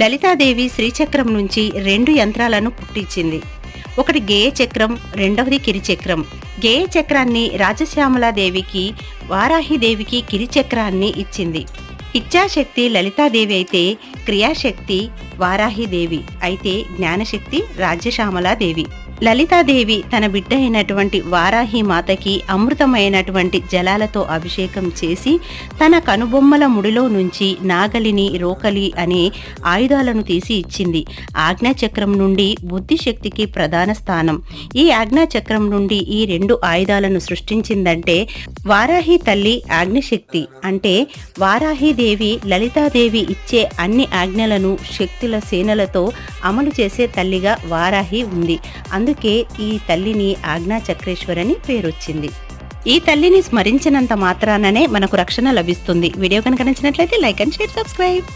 లలితాదేవి శ్రీచక్రం నుంచి రెండు యంత్రాలను పుట్టించింది. ఒకటి గేయ చక్రం రెండవది కిరిచక్రం గేయ చక్రాన్ని రాజశ్యామలాదేవికి వారాహిదేవికి కిరిచక్రాన్ని ఇచ్చింది. ఇచ్ఛాశక్తి లలితాదేవి అయితే క్రియాశక్తి వారాహిదేవి అయితే జ్ఞానశక్తి రాజ్యశ్యామలాదేవి. లలితాదేవి తన బిడ్డ అయినటువంటి వారాహి మాతకి అమృతమైనటువంటి జలాలతో అభిషేకం చేసి తన కనుబొమ్మల ముడిలో నుంచి నాగలిని రోకలి అనే ఆయుధాలను తీసి ఇచ్చింది. ఆజ్ఞాచక్రం నుండి బుద్ధిశక్తికి ప్రధాన స్థానం. ఈ ఆజ్ఞాచక్రం నుండి ఈ రెండు ఆయుధాలను సృష్టించిందంటే వారాహి తల్లి ఆజ్ఞశక్తి అంటే వారాహి దేవి లలితాదేవి ఇచ్చే అన్ని ఆజ్ఞలను శక్తుల సేనలతో అమలు చేసే తల్లిగా వారాహి ఉంది. అందుకే ఈ తల్లిని ఆజ్ఞా చక్రేశ్వరని పేరొచ్చింది. ఈ తల్లిని స్మరించినంత మాత్రాననే మనకు రక్షణ లభిస్తుంది. వీడియో కనుక నచ్చినట్లయితే లైక్ అండ్ షేర్ సబ్స్క్రైబ్.